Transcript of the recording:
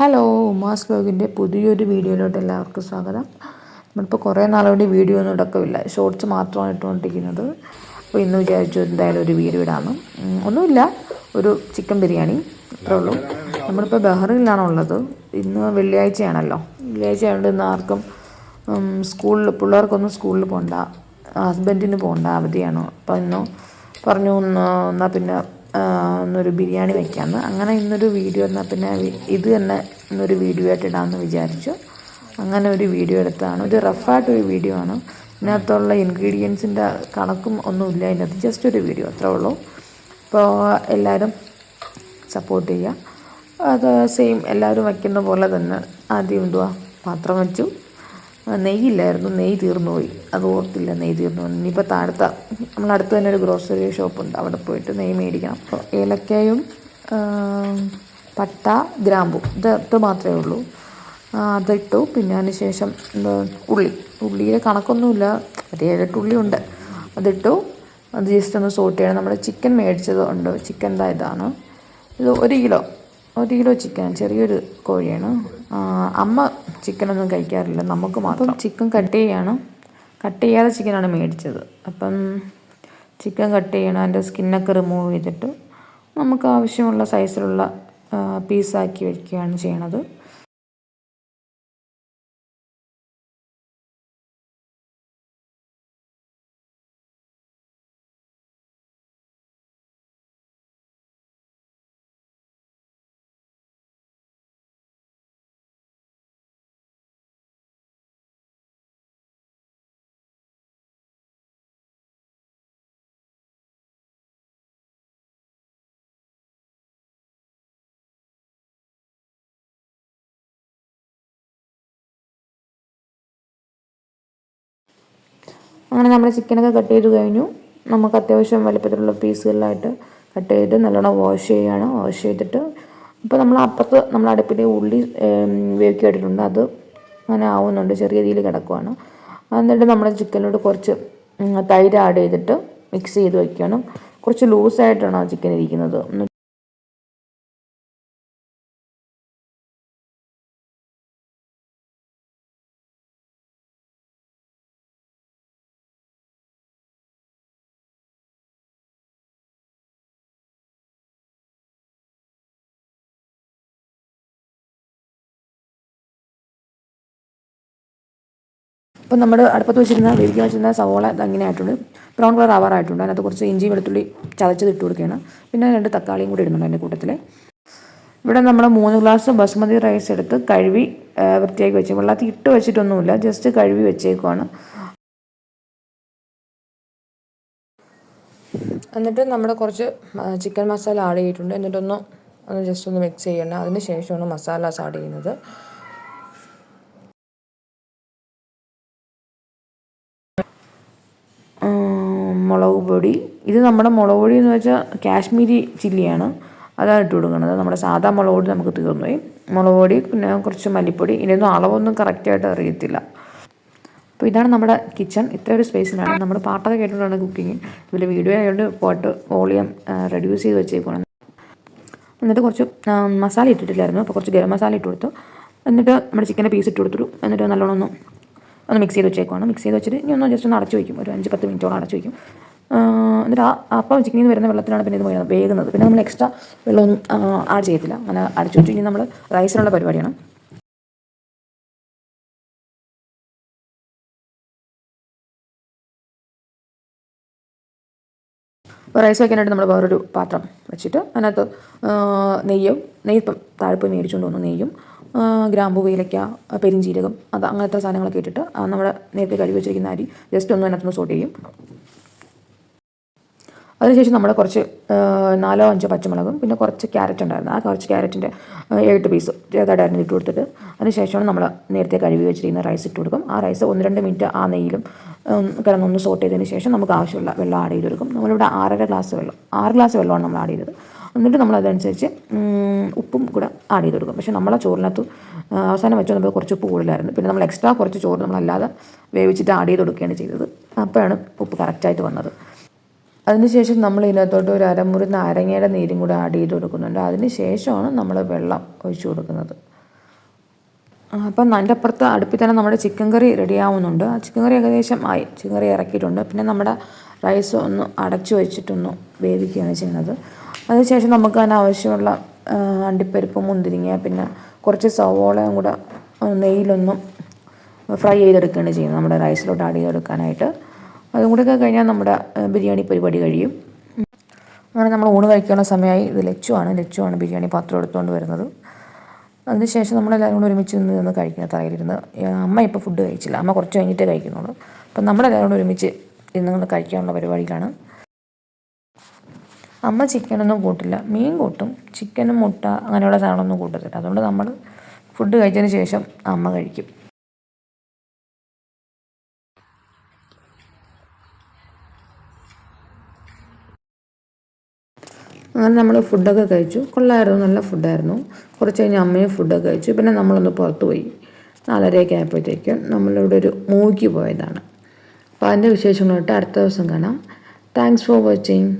Hello ഉമാസ് ബ്ലോഗിന്റെ പുതിയൊരു വീഡിയോയിലോട്ട് എല്ലാവർക്കും സ്വാഗതം. നമ്മളിപ്പോൾ കുറേ നാളുകൊണ്ട് വീഡിയോ ഒന്നും ഇടക്കമില്ല ഷോർട്സ് മാത്രമാണ് ഇട്ടുകൊണ്ടിരിക്കുന്നത്. അപ്പോൾ ഇന്ന് വിചാരിച്ചു എന്തായാലും ഒരു വീഡിയോ ഇടാമെന്ന്. ഒന്നുമില്ല. ഒരു ചിക്കൻ ബിരിയാണി. അത്രേ ഉള്ളൂ. നമ്മളിപ്പോൾ ബഹ്റിനിലാണുള്ളത് ഇന്ന് വെള്ളിയാഴ്ചയാണല്ലോ. വെള്ളിയാഴ്ച ആയതുകൊണ്ട് ഇന്ന് ആർക്കും സ്കൂളിൽ പിള്ളേർക്കൊന്നും സ്കൂളിൽ പോകണ്ട ഹസ്ബൻഡിന് പോകണ്ട അവധിയാണ്. അപ്പോൾ ഇന്ന് പറഞ്ഞു എന്നാൽ പിന്നെ ആ, ഇന്നൊരു ബിരിയാണി വയ്ക്കാമെന്ന് അങ്ങനെ ഇന്നൊരു വീഡിയോ എന്നാൽ പിന്നെ ഇത് തന്നെ ഇന്നൊരു വീഡിയോ ആയിട്ട് ഇടാമെന്ന് വിചാരിച്ചു. അങ്ങനെ ഒരു വീഡിയോ എടുത്തതാണ് ഒരു റഫായിട്ടൊരു വീഡിയോ ആണ്. ഇതിനകത്തുള്ള ഇൻഗ്രീഡിയൻസിന്റെ കണക്കും ഒന്നുമില്ല അതിനകത്ത് ജസ്റ്റ് ഒരു വീഡിയോ അത്രേ ഉള്ളൂ. അപ്പോൾ എല്ലാവരും സപ്പോർട്ട് ചെയ്യുക അത് സെയിം എല്ലാവരും വയ്ക്കുന്ന പോലെ തന്നെ ആദ്യം എന്തുവാ? പാത്രം വെച്ചു. നെയ്യില്ലായിരുന്നു. നെയ്യ് തീർന്നു പോയി. അത് ഓർത്തില്ല നെയ്യ് തീർന്നു പോയി. ഇനിയിപ്പോൾ താഴത്ത. നമ്മളടുത്ത് തന്നെ ഒരു ഗ്രോസറി ഷോപ്പുണ്ട് അവിടെ പോയിട്ട് നെയ്യ് മേടിക്കണം. അപ്പോൾ ഏലക്കയും പട്ട ഗ്രാമ്പു. ഇത് മാത്രമേ ഉള്ളൂ. അതിട്ടു. പിന്നെ അതിന് ശേഷം ഉള്ളി. ഉള്ളിയുടെ കണക്കൊന്നുമില്ല. ഒരു ഏഴെട്ട് ഉള്ളി ഉണ്ട് അതിട്ടു. അത് ജസ്റ്റ് ഒന്ന് സോട്ട് ചെയ്യണം. നമ്മൾ ചിക്കൻ മേടിച്ചത് ഉണ്ട്. ചിക്കന്റെ ഇതാണ്. ഇത് ഒരു കിലോ. ഒരു കിലോ ചിക്കൻ ചെറിയൊരു കോഴിയാണ്. അമ്മ ചിക്കനൊന്നും കഴിക്കാറില്ല. നമുക്ക് മാത്രം. ചിക്കൻ കട്ട് ചെയ്യാണ്. കട്ട് ചെയ്യാതെ ചിക്കനാണ് മേടിച്ചത്. അപ്പം ചിക്കൻ കട്ട് ചെയ്യണം. അതിന്റെ സ്കിന്നൊക്കെ റിമൂവ് ചെയ്തിട്ട് നമുക്ക് ആവശ്യമുള്ള സൈസിലുള്ള പീസാക്കി വയ്ക്കുകയാണ് ചെയ്യണത്. അങ്ങനെ നമ്മുടെ ചിക്കനൊക്കെ കട്ട് ചെയ്ത് കഴിഞ്ഞു. നമുക്ക് അത്യാവശ്യം വലിപ്പത്തിലുള്ള പീസുകളിലായിട്ട് കട്ട് ചെയ്ത് നല്ലോണം വാഷ് ചെയ്യുകയാണ്. വാഷ് ചെയ്തിട്ട് അപ്പോൾ നമ്മൾ അപ്പുറത്ത് നമ്മൾ അടുപ്പിൽ ഉള്ളി വേവിക്കായിട്ടുണ്ട് അത് അങ്ങനെ ആവുന്നുണ്ട്. ചെറിയ രീതിയിൽ കിടക്കുവാണ്. എന്നിട്ട് നമ്മൾ ചിക്കനിലോട്ട് കുറച്ച് തൈര് ആഡ് ചെയ്തിട്ട് മിക്സ് ചെയ്ത് വയ്ക്കണം കുറച്ച് ലൂസായിട്ടാണ് ആ ചിക്കൻ ഇരിക്കുന്നത്. ഇപ്പം നമ്മൾ അടുപ്പത്ത് വെച്ചിരുന്ന വേവിക്കാൻ വെച്ചിരുന്ന സവോള അങ്ങനെ ആയിട്ടുണ്ട്. ബ്രൗൺ കളർ ആവാറായിട്ടുണ്ട്. അതിനകത്ത് കുറച്ച് ഇഞ്ചി വെളുത്തുള്ളി ചതച്ചത് ഇട്ട് കൊടുക്കുകയാണ്. പിന്നെ രണ്ട് തക്കാളിയും കൂടി ഇടുന്നുണ്ട് അതിന്റെ കൂട്ടത്തിൽ ഇവിടെ നമ്മൾ മൂന്ന് ഗ്ലാസ് ബസ്മതി റൈസ് എടുത്ത് കഴുകി വൃത്തിയാക്കി വെച്ച് വെള്ളത്തിൽ ഇട്ട് വെച്ചിട്ടൊന്നുമില്ല ജസ്റ്റ് കഴുകി വെച്ചേക്കുവാണ്. എന്നിട്ട് നമ്മുടെ കുറച്ച് ചിക്കൻ മസാല ആഡ് ചെയ്തിട്ടുണ്ട്. എന്നിട്ടൊന്ന് ഒന്ന് ജസ്റ്റ് ഒന്ന് മിക്സ് ചെയ്യണം അതിന് ശേഷമാണ് മസാലാസ് ആഡ് ചെയ്യുന്നത്. മുളക് പൊടി. ഇത് നമ്മുടെ മുളക് പൊടി എന്ന് വെച്ചാൽ കാശ്മീരി ചില്ലിയാണ്. അതാണ് ഇട്ട് കൊടുക്കുന്നത്. നമ്മുടെ സാധാ മുളക് പൊടി നമുക്ക് തീർന്നു പോയി മുളക് പൊടി പിന്നെ കുറച്ച് മല്ലിപ്പൊടി. ഇതിനൊന്നും അളവൊന്നും കറക്റ്റായിട്ട് അറിയത്തില്ല. അപ്പോൾ ഇതാണ് നമ്മുടെ കിച്ചൺ ഇത്ര ഒരു സ്പേസിലാണ് നമ്മൾ പാട്ടൊക്കെ കേട്ടുകൊണ്ടാണ് കുക്കിങ് ഇതിൽ വീഡിയോ ആയതുകൊണ്ട് പോട്ട് വോളിയം റെഡ്യൂസ് ചെയ്ത് വെച്ചേക്കണം എന്നിട്ട് കുറച്ച് മസാല ഇട്ടിട്ടില്ലായിരുന്നു. അപ്പോൾ കുറച്ച് ഗരം മസാല ഇട്ട് കൊടുത്തു. എന്നിട്ട് നമ്മുടെ ചിക്കന്റെ പീസ് ഇട്ട് കൊടുത്തു എന്നിട്ട് നല്ലോണം ഒന്ന് ഒന്ന് മിക്സ് ചെയ്ത് വെച്ചേക്കുവാണ്. മിക്സ് ചെയ്ത് വെച്ചിട്ട് ഇനി ഒന്ന് ജസ്റ്റ് ഒന്ന് അടച്ചു വയ്ക്കും. ഒരു അഞ്ച് പത്ത് മിനിറ്റോളം അടച്ചു വയ്ക്കും. എന്നിട്ട് ആ അപ്പം ചിക്കനിൽ നിന്ന് വരുന്ന വെള്ളത്തിലാണ് പിന്നെ ഇത് വേകുന്നത്. പിന്നെ നമ്മൾ എക്സ്ട്രാ വെള്ളമൊന്നും ആഡ് ചെയ്യത്തില്ല. അങ്ങനെ അടിച്ചു ഇനി നമ്മൾ റൈസിനുള്ള പരിപാടിയാണ്. അപ്പോൾ റൈസ് വയ്ക്കാനായിട്ട് നമ്മൾ വേറൊരു പാത്രം വെച്ചിട്ട് അതിനകത്ത് നെയ്യും നെയ്യ് ഇപ്പം താഴെ മേടിച്ചുകൊണ്ട് വന്നു. നെയ്യും ഗ്രാമ്പു ഏലക്ക പെരിഞ്ചീരകം അത് അങ്ങനത്തെ സാധനങ്ങളൊക്കെ ഇട്ടിട്ട് നമ്മുടെ നേരത്തെ കഴുകി വെച്ചിരിക്കുന്ന അരി ജസ്റ്റ് ഒന്ന് അതിനകത്തൊന്ന് സോട്ട് ചെയ്യും. അതിനുശേഷം നമ്മൾ കുറച്ച് നാലോ അഞ്ചോ പച്ചമുളകും പിന്നെ കുറച്ച് ക്യാരറ്റ് ഉണ്ടായിരുന്നു. ആ കുറച്ച് ക്യാരറ്റിന്റെ എട്ട് പീസ് ചെറുതായിട്ടായിരുന്നു ഇട്ട് കൊടുത്തിട്ട്. അതിനുശേഷമാണ് നമ്മൾ നേരത്തെ കഴുകി വെച്ചിരിക്കുന്ന റൈസ് ഇട്ട് കൊടുക്കും. ആ റൈസ് ഒന്ന് രണ്ട് മിനിറ്റ് ആ നെയ്യിലും കിടന്നൊന്ന് സോട്ട് ചെയ്തതിന് ശേഷം നമുക്ക് ആവശ്യമുള്ള വെള്ളം ആഡ് ചെയ്ത് കൊടുക്കും. നമ്മളിവിടെ ആറര ഗ്ലാസ് വെള്ളം ആറ് ഗ്ലാസ് വെള്ളമാണ് നമ്മൾ ആഡ് ചെയ്തത്. എന്നിട്ട് നമ്മൾ അതനുസരിച്ച് ഉപ്പും കൂടെ ആഡ് ചെയ്ത് കൊടുക്കും. പക്ഷേ നമ്മളെ ചോറിനകത്ത് അവസാനം വെച്ചാൽ നമ്മൾ കുറച്ച് ഉപ്പ് കൂടുതലായിരുന്നു. പിന്നെ നമ്മൾ എക്സ്ട്രാ കുറച്ച് ചോറ് നമ്മളല്ലാതെ വേവിച്ചിട്ട് ആഡ് ചെയ്ത് കൊടുക്കുകയാണ് ചെയ്തത്. അപ്പോഴാണ് ഉപ്പ് കറക്റ്റായിട്ട് വന്നത്. അതിനുശേഷം നമ്മൾ ഇതിനകത്തോട്ട് ഒരു അരമുറി നാരങ്ങയുടെ നീരും കൂടെ ആഡ് ചെയ്ത് കൊടുക്കുന്നുണ്ട്. അതിന് ശേഷമാണ് നമ്മൾ വെള്ളം ഒഴിച്ചു കൊടുക്കുന്നത്. അപ്പം അതിന്റെ അപ്പുറത്ത് അടുപ്പിൽ തന്നെ നമ്മുടെ ചിക്കൻ കറി റെഡിയാവുന്നുണ്ട് ആ ചിക്കൻ കറി ഏകദേശം ആയി. ചിക്കൻ കറി ഇറക്കിയിട്ടുണ്ട്. പിന്നെ നമ്മുടെ റൈസ് ഒന്ന് അടച്ചു വെച്ചിട്ടൊന്ന് വേവിക്കുകയാണ് ചെയ്യുന്നത്. അതിനുശേഷം നമുക്ക് അതിന് ആവശ്യമുള്ള അണ്ടിപ്പരിപ്പ് മുന്തിരിങ്ങ പിന്നെ കുറച്ച് സവോളയും കൂടെ നെയ്യിലൊന്നും ഫ്രൈ ചെയ്തെടുക്കുകയാണ് ചെയ്യുന്നത്. നമ്മുടെ റൈസിലോട്ട് ആഡ് ചെയ്തെടുക്കാനായിട്ട്. അതും കൂടെ കഴിഞ്ഞാൽ നമ്മുടെ ബിരിയാണി പരിപാടി കഴിയും. അങ്ങനെ നമ്മൾ ഊണ് കഴിക്കാനുള്ള സമയമായി. ഇത് ലച്ചുവാണ്. ലച്ചുവാണ് ബിരിയാണി പാത്രം എടുത്തുകൊണ്ട് വരുന്നത്. അതിനുശേഷം നമ്മളെല്ലാവരും കൂടെ ഒരുമിച്ച് നിന്ന് നിന്ന് കഴിക്കുന്ന തറയിലിരുന്ന് അമ്മ ഇപ്പോൾ ഫുഡ് കഴിച്ചില്ല. അമ്മ കുറച്ച് കഴിഞ്ഞിട്ടേ കഴിക്കുന്നുള്ളൂ. അപ്പം നമ്മളെല്ലാവരും കൂടെ ഒരുമിച്ച് ഇരുന്ന് കഴിക്കാനുള്ള പരിപാടിയിലാണ്. അമ്മ ചിക്കനൊന്നും കൂട്ടില്ല. മീൻ കൂട്ടും. ചിക്കനും മുട്ട അങ്ങനെയുള്ള സാധനമൊന്നും കൂട്ടത്തില്ല. അതുകൊണ്ട് നമ്മൾ ഫുഡ് കഴിച്ചതിന് ശേഷം അമ്മ കഴിക്കും. അങ്ങനെ നമ്മൾ ഫുഡൊക്കെ കഴിച്ചു. കൊള്ളായിരുന്നു നല്ല ഫുഡായിരുന്നു. കുറച്ച് കഴിഞ്ഞ് അമ്മയും ഫുഡൊക്കെ കഴിച്ചു. പിന്നെ നമ്മളൊന്ന് പുറത്ത് പോയി. നാലരയൊക്കെ ആയപ്പോഴത്തേക്കും നമ്മളിവിടെ ഒരു മൂവിക്ക് പോയതാണ്. അപ്പോൾ അതിന്റെ വിശേഷങ്ങളോട്ട് അടുത്ത ദിവസം കാണാം. Thanks for watching